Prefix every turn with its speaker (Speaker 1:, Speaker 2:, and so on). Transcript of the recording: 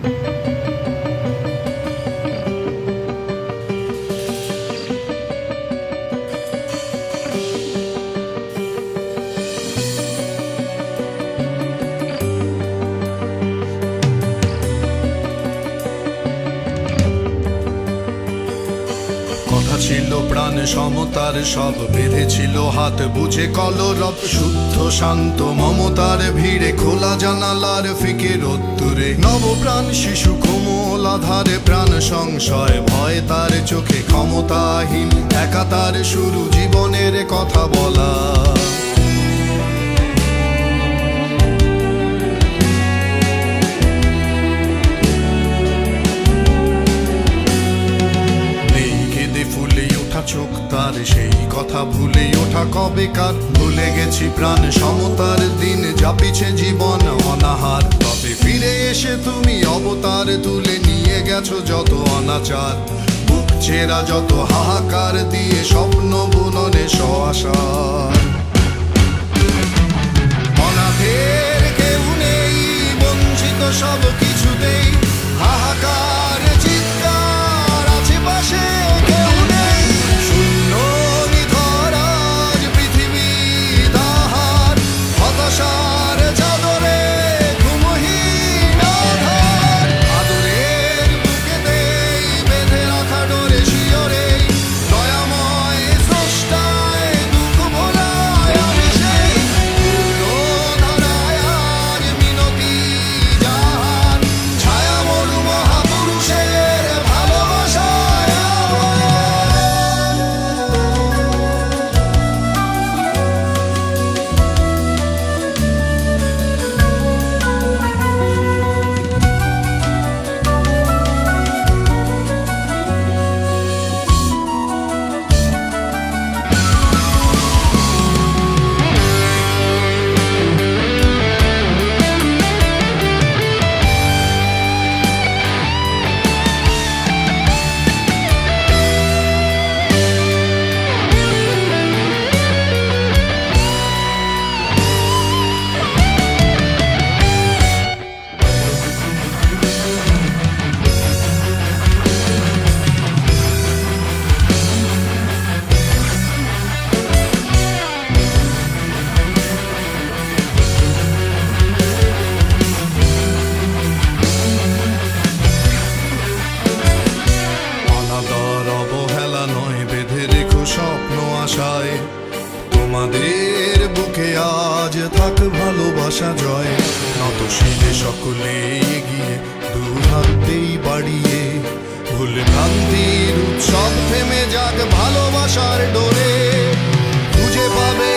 Speaker 1: কথা ছিল প্রাণ সমতার সব বেঁধেছিল হাত বুঝে কলরব, শুদ্ধ, শান্ত, মমতার ভিড়ে খোলা জানালার ফিকে রোদ্দুরে। নবপ্রাণ শিশু কোমল আধারে প্রাণ সংশয়, ভয় তার চোখে ক্ষমতাহীন, একাতার শুরু জীবনের কথা বলা। কথা ভুলে ওঠা কবে কার ভুলে গেছি প্রাণ সমতার দিন জাপিছে জীবন অনাহার। তবে ফিরে এসে তুমি অবতার তুলে নিয়ে গেছো যত অনাচার। বুক ছেঁড়া যত হাহাকার দিয়ে স্বপ্ন বুননে সহাসার। অনাথের খুলে গিয়ে দু হাতেই বাড়িয়ে ভুল ভ্রান্তির উৎসব থেমে যাক ভালোবাসার ডোরে খুঁজে পাবে